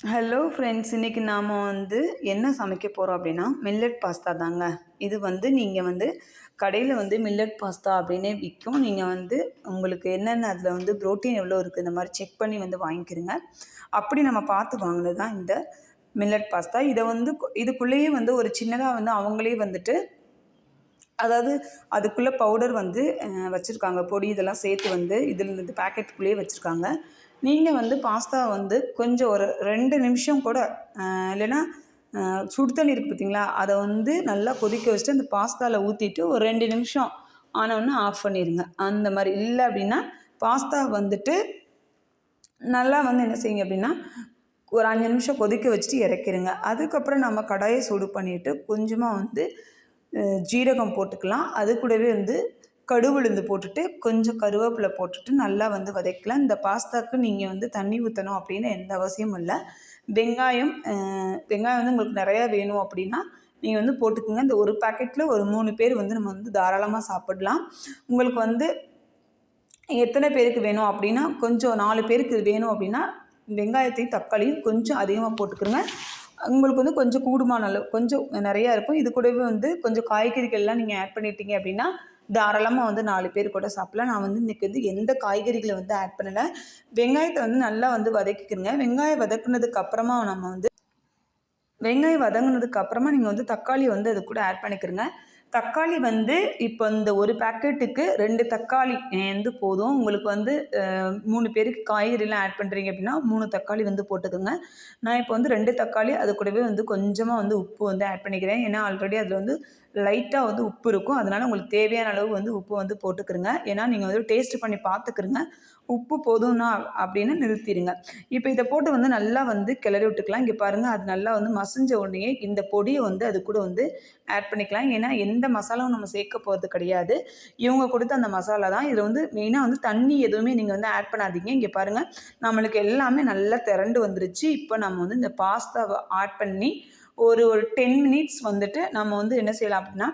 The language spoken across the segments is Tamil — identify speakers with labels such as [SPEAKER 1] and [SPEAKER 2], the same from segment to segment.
[SPEAKER 1] ஹலோ ஃப்ரெண்ட்ஸ் இன்றைக்கி நாம் வந்து என்ன சமைக்க போகிறோம் அப்படின்னா மில்லட் பாஸ்தா தாங்க. இது வந்து நீங்கள் வந்து கடையில் வந்து மில்லட் பாஸ்தா அப்படின்னே விற்கும் நீங்கள் வந்து உங்களுக்கு என்னென்ன அதில் வந்து ப்ரோட்டீன் எவ்வளோ இருக்குது இந்த மாதிரி செக் பண்ணி வந்து வாங்கிக்கிறங்க. அப்படி நம்ம பார்த்து வாங்கினது தான் இந்த மில்லட் பாஸ்தா இதை வந்து இதுக்குள்ளேயே வந்து ஒரு சின்னதாக வந்து அவங்களே வந்துட்டு அதாவது அதுக்குள்ளே பவுடர் வந்து வச்சுருக்காங்க. பொடி இதெல்லாம் சேர்த்து வந்து இதில் இந்த பேக்கெட்டுக்குள்ளேயே வச்சுருக்காங்க. நீங்கள் வந்து பாஸ்தா வந்து கொஞ்சம் ஒரு ரெண்டு நிமிஷம் கூட இல்லைன்னா சுடு தண்ணி இருக்குது பார்த்தீங்களா அதை வந்து நல்லா கொதிக்க வச்சுட்டு அந்த பாஸ்தாவில் ஊற்றிட்டு ஒரு ரெண்டு நிமிஷம் ஆனவுடனே ஆஃப் பண்ணிடுங்க அந்த மாதிரி இல்லை அப்படின்னா பாஸ்தா வந்துட்டு நல்லா வந்து என்ன செய்யுங்க அப்படின்னா ஒரு அஞ்சு நிமிஷம் கொதிக்க வச்சுட்டு இறக்கிடுங்க அதுக்கப்புறம் நம்ம கடாயை சூடு பண்ணிவிட்டு கொஞ்சமாக வந்து ஜீரகம் போட்டுக்கலாம். அது கூடவே வந்து கடுவுளுந்து போட்டுட்டு கொஞ்சம் கருவேப்பிலை போட்டுட்டு நல்லா வந்து வதக்கலாம். இந்த பாஸ்தாவுக்கு நீங்கள் வந்து தண்ணி ஊற்றணும் அப்படின்னு எந்த அவசியமும் இல்லை. வெங்காயம் வெங்காயம் வந்து உங்களுக்கு நிறையா வேணும் அப்படின்னா நீங்கள் வந்து போட்டுக்கோங்க. இந்த ஒரு பேக்கெட்டில் ஒரு மூணு பேர் வந்து நம்ம வந்து தாராளமாக சாப்பிடலாம். உங்களுக்கு வந்து எத்தனை பேருக்கு வேணும் அப்படின்னா கொஞ்சம் நாலு பேருக்கு வேணும் அப்படின்னா வெங்காயத்தையும் தக்காளியும் கொஞ்சம் அதிகமாக போட்டுக்கிறோங்க உங்களுக்கு வந்து கொஞ்சம் கூடுமான அளவு கொஞ்சம் நிறையா இருக்கும். இது கூடவே வந்து கொஞ்சம் காய்கறிகள்லாம் நீங்கள் ஆட் பண்ணிட்டீங்க அப்படின்னா தாராளமாக வந்து நாலு பேர் கூட சாப்பிட்லாம். நான் வந்து இன்றைக்கி வந்து எந்த காய்கறிகளை வந்து ஆட் பண்ணலை. வெங்காயத்தை வந்து நல்லா வந்து வதக்கிக்கிறங்க வெங்காயம் வதக்குனதுக்கு அப்புறமா நம்ம வந்து வெங்காயம் வதங்கினதுக்கு அப்புறமா நீங்கள் வந்து தக்காளி வந்து அது கூட ஆட் பண்ணிக்கிறங்க தக்காளி வந்து இப்போ இந்த ஒரு பேக்கெட்டுக்கு ரெண்டு தக்காளி வந்து போதும். உங்களுக்கு வந்து மூணு பேருக்கு காய்கறிலாம் ஆட் பண்ணுறீங்க அப்படின்னா மூணு தக்காளி வந்து போட்டுக்கோங்க. நான் இப்போ வந்து ரெண்டு தக்காளி அது கூடவே வந்து கொஞ்சமாக வந்து உப்பு வந்து ஆட் பண்ணிக்கிறேன். ஏன்னா ஆல்ரெடி அதில் வந்து லைட்டாக வந்து உப்பு இருக்கும். அதனால் உங்களுக்கு தேவையான அளவு வந்து உப்பு வந்து போட்டுக்கிறங்க ஏன்னா நீங்கள் வந்து டேஸ்ட் பண்ணி பார்த்துக்கிறங்க உப்பு போதும்னா அப்படின்னு நிறுத்திடுங்க. இப்போ இதை போட்டு வந்து நல்லா வந்து கிளறி விட்டுக்கலாம். இங்கே பாருங்கள் அது நல்லா வந்து மசிஞ்ச உடனே இந்த பொடியை வந்து அது கூட வந்து ஆட் பண்ணிக்கலாம். ஏன்னா எந்த மசாலாவும் நம்ம சேர்க்க போகிறது கிடையாது. இவங்க கொடுத்த அந்த மசாலா தான். இதில் வந்து மெயினாக வந்து தண்ணி எதுவுமே நீங்கள் வந்து ஆட் பண்ணாதீங்க. இங்கே பாருங்கள் நம்மளுக்கு எல்லாமே நல்லா திரண்டு வந்துருச்சு. இப்போ நம்ம வந்து இந்த பாஸ்தாவை ஆட் பண்ணி ஒரு ஒரு டென் மினிட்ஸ் வந்துட்டு நம்ம வந்து என்ன செய்யலாம் அப்படின்னா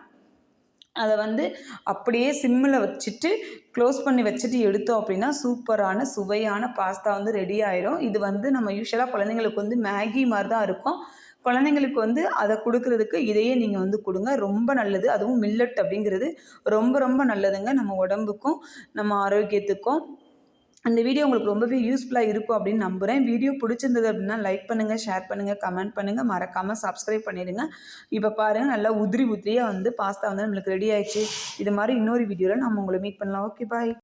[SPEAKER 1] அதை வந்து அப்படியே சிம்மில் வச்சுட்டு க்ளோஸ் பண்ணி வச்சுட்டு எடுத்தோம் அப்படின்னா சூப்பரான சுவையான பாஸ்தா வந்து ரெடி ஆயிரும். இது வந்து நம்ம யூஸ்வலாக குழந்தைங்களுக்கு வந்து மேகி மாதிரி தான் இருக்கும். குழந்தைங்களுக்கு வந்து அதை கொடுக்கறதுக்கு இதையே நீங்கள் வந்து கொடுங்க. ரொம்ப நல்லது. அதுவும் மில்லட் அப்படிங்கிறது ரொம்ப ரொம்ப நல்லதுங்க. நம்ம உடம்புக்கும் நம்ம ஆரோக்கியத்துக்கும். அந்த வீடியோ உங்களுக்கு ரொம்பவே யூஸ்ஃபுல்லாக இருக்கும் அப்படின்னு நம்புகிறேன் வீடியோ பிடிச்சிருந்தது அப்படின்னா லைக் பண்ணுங்கள் ஷேர் பண்ணுங்கள் கமெண்ட் பண்ணுங்கள் மறக்காமல் சப்ஸ்கிரைப் பண்ணிடுங்க. இப்போ பாருங்கள் நல்லா உதிரி உதிரியாக வந்து பாஸ்தா வந்து நம்மளுக்கு ரெடி ஆயிடுச்சு. இது மாதிரி இன்னொரு வீடியோவில் நம்ம உங்களை மீட் பண்ணலாம். Okay bye